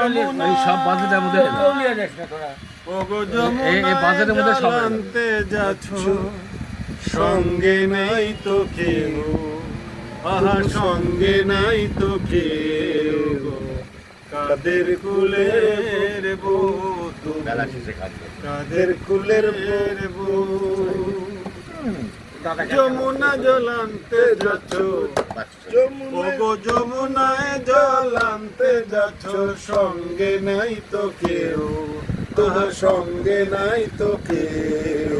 যমুনা সব বাজেটের মধ্যে এই- বাজেটের মধ্যে সব যাচ্ছ সঙ্গে নাই তো কেউ। আহা সঙ্গে নাই তো কেউ গো। কাদের কুলের বউ কাদের কুলের বউ যমুনা জলান্তে যাচ্ছ। জল যাচ্ছ সঙ্গে নাই তো কেউ? তোমার সঙ্গে নাই তো কেউ?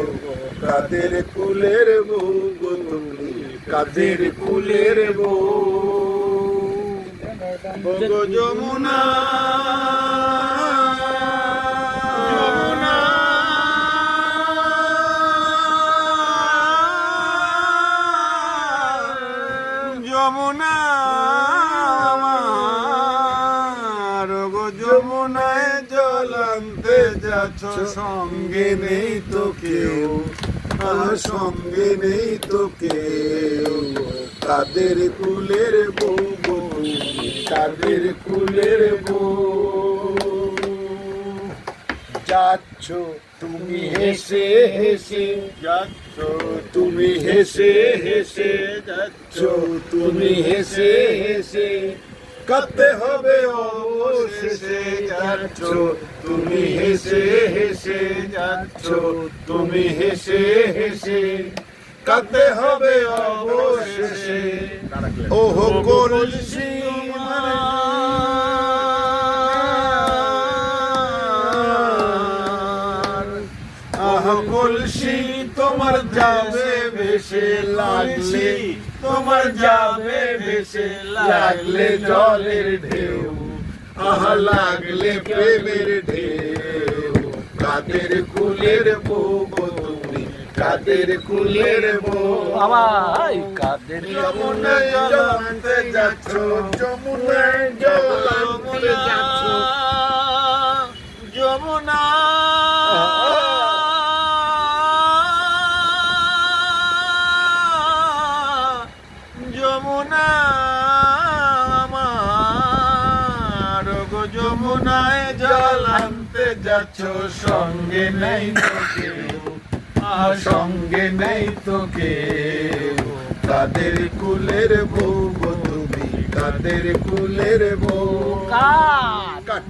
কাদের কুলের বউ তুমি? কাদের কুলের বউ যমুনা। যমুনা। যমুনায় জল আনতে যাচ্ছ সঙ্গে নেই তো কেউ আর সঙ্গে নেই তো কেউ কাদের কুলের বউ তুমি, কাদের কুলের বউ। যাচ্ছ তুমি হেসে হেসে যাচ্ছ তুমি হেসে হেসে যাচ্ছ তুমি হেসে হেসে কাঁদতে হবে অবশেষে যাচ্ছ, তুমি হেসে হেসে যাচ্ছ, তুমি হেসে হেসে। কাঁদতে হবে অবশেষে। ওহো, কলসি কলসি, তোমার যাবে ভেসে লাগলে, তোমার যাবে ভেসে লাগলে জলের ঢেউ। আহ লাগলে প্রেমের ঢেউ। কাদের কুলের বউ তুমি কাদের কুলের বউ বাবাই কাদের যমুনায় জল আনতে যাচ্ছ যমুনায় জল আনতে যাচ্ছ। যমুনা যমুনা যমুনায় জল আনতে যাচ্ছ সঙ্গে নেই তো কেউ। আর সঙ্গে নেই তো কেউ। তাদের কুলের বউ তুমি তাদের কুলের বউ। কাট